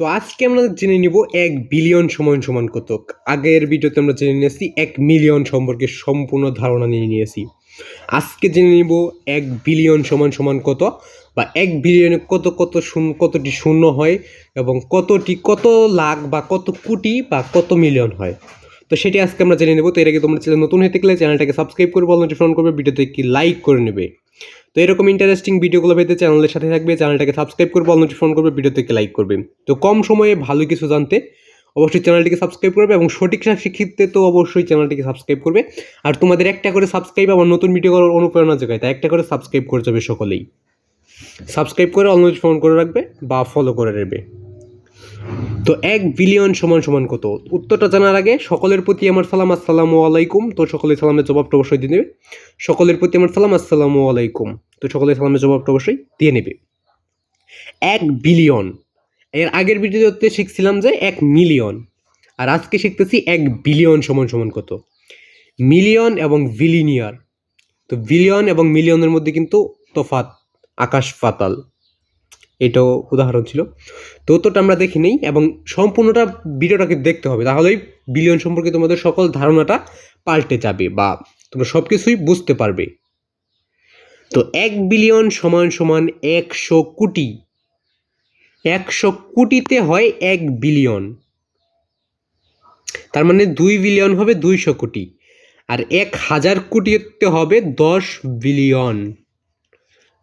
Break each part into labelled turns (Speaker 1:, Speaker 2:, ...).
Speaker 1: তো আজকে আমরা জেনে নিব এক বিলিয়ন সমান সমান কত আগের ভিডিওতে আমরা জেনে নিয়েছি এক মিলিয়ন সম্পর্কে সম্পূর্ণ ধারণা নিয়ে নিয়েছি। আজকে জেনে নিব এক বিলিয়ন সমান সমান কত বা এক বিলিয়নে কত কত শূন্য, কতটি শূন্য হয় এবং কতটি কত লাখ বা কত কোটি বা কত মিলিয়ন হয়। তো সেটি আজকে আমরা জেনে নেব। তো এর আগে তোমরা চ্যানেল নতুন হয়ে থাকলে চ্যানেলটাকে সাবস্ক্রাইব করবে নোটিফিকেশন করবে ভিডিওতে কি লাইক করে নেবে। তো এরকম ইন্টারেস্টিং ভিডিওগুলো পেতে চ্যানেলের সাথে থাকবে চ্যানেলটাকে সাবস্ক্রাইব করবে ফোন করবে ভিডিওতে লাইক করবে। তো কম সময়ে ভালো কিছু জানতে অবশ্যই চ্যানেলটিকে সাবস্ক্রাইব করবে এবং সঠিক শিক্ষিতে তো অবশ্যই চ্যানেলটিকে সাবস্ক্রাইব করবে। আর তোমাদের একটা করে সাবস্ক্রাইব আমার নতুন ভিডিও করার অনুপ্রেরণা যোগায়, তাই একটা করে সাবস্ক্রাইব করে যাবে সকলেই। সাবস্ক্রাইব করে অল ফোন করে রাখবে বা ফলো করে নেবে। তো এক বিলিয়ন সমান সমান কত? উত্তরটা জানার আগে, সকলের প্রতি আমার সালাম, আসসালামু আলাইকুম। তো সকলের সালামের জবাবটা অবশ্যই দিয়ে নেবে। সকলের প্রতি আমার সালাম, আসসালামু আলাইকুম। তো সকলের সালামের জবাবটা অবশ্যই দিয়ে নেবে। এক বিলিয়ন এর আগের ভিডিওতে শিখছিলাম যে এক মিলিয়ন আর আজকে শিখতেছি এক বিলিয়ন সমান সমান কত। মিলিয়ন এবং বিলিনিয়ার তো বিলিয়ন এবং মিলিয়নের মধ্যে কিন্তু তফাত আকাশ পাতাল। এটাও উদাহরণ ছিল। তো উত্তরটা আমরা দেখি নেই এবং সম্পূর্ণটা ভিডিওটাকে দেখতে হবে। তাহলেই বিলিয়ন সম্পর্কে তোমাদের সকল ধারণাটা পাল্টে যাবে বা তোমরা সব কিছুই বুঝতে পারবে। তো এক বিলিয়ন সমান সমান একশো কোটি। একশো কোটিতে হয় এক বিলিয়ন তার মানে দুই বিলিয়ন হবে দুইশো কোটি। আর এক হাজার কোটিতে হবে দশ বিলিয়ন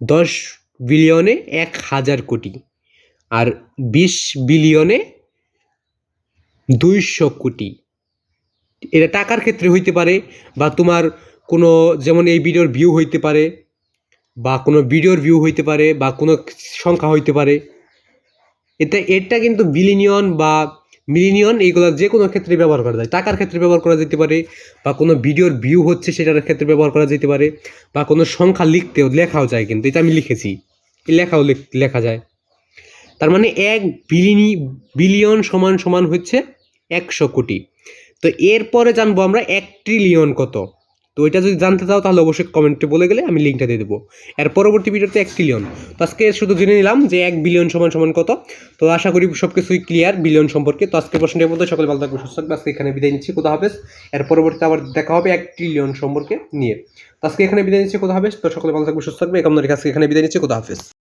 Speaker 1: দশ বিলিয়নে এক হাজার কোটি আর বিশ বিলিয়নে দুইশো কোটি। এটা টাকার ক্ষেত্রে হইতে পারে বা তোমার কোনো যেমন এই ভিডিওর ভিউ হইতে পারে বা কোনো ভিডিওর ভিউ হইতে পারে বা কোনো সংখ্যা হইতে পারে। এটা এটা কিন্তু বিলিনিয়ন বা মিলিনিয়ন এইগুলো যে কোনো ক্ষেত্রে ব্যবহার করা যায়। টাকার ক্ষেত্রে ব্যবহার করা যেতে পারে বা কোনো ভিডিওর ভিউ হচ্ছে সেটার ক্ষেত্রে ব্যবহার করা যেতে পারে বা কোনো সংখ্যা লিখতেও, লেখাও যায় কিন্তু। এটা আমি লিখেছি। লেখাও লেখ- যায়। তার মানে এক বিলিনি, বিলিয়ন সমান সমান হচ্ছে একশো কোটি। তো এরপরে জানব আমরা এক ট্রিলিয়ন কত। তো এটা যদি জানতে চাও তাহলে অবশ্যই কমেন্টে বলে গেলে আমি লিঙ্কটা দিয়ে দেবো। এর পরবর্তী ভিডিওতে এক ট্রিলিয়ন তো আজকে শুধু জেনে নিলাম যে এক বিলিয়ন সমান সমান কত। তো আশা করি সব কিছুই ক্লিয়ার বিলিয়ন সম্পর্কে। তো আজকে প্রশ্নের মধ্যে সকলে ভালো থাকবে সুস্থ আজকে এখানে বিদায় নিচ্ছি। কোথা হবে? এর পরবর্তীতে আবার দেখা হবে এক ট্রিলিয়ন সম্পর্কে নিয়ে। তো আজকে এখানে বিদায় নিচ্ছি। কোথা হবে? তো সকলে ভালো থাকবে সুস্থ থাকবে রেখে আজকে এখানে বিদায় নিচ্ছি। কোথা হাফেজ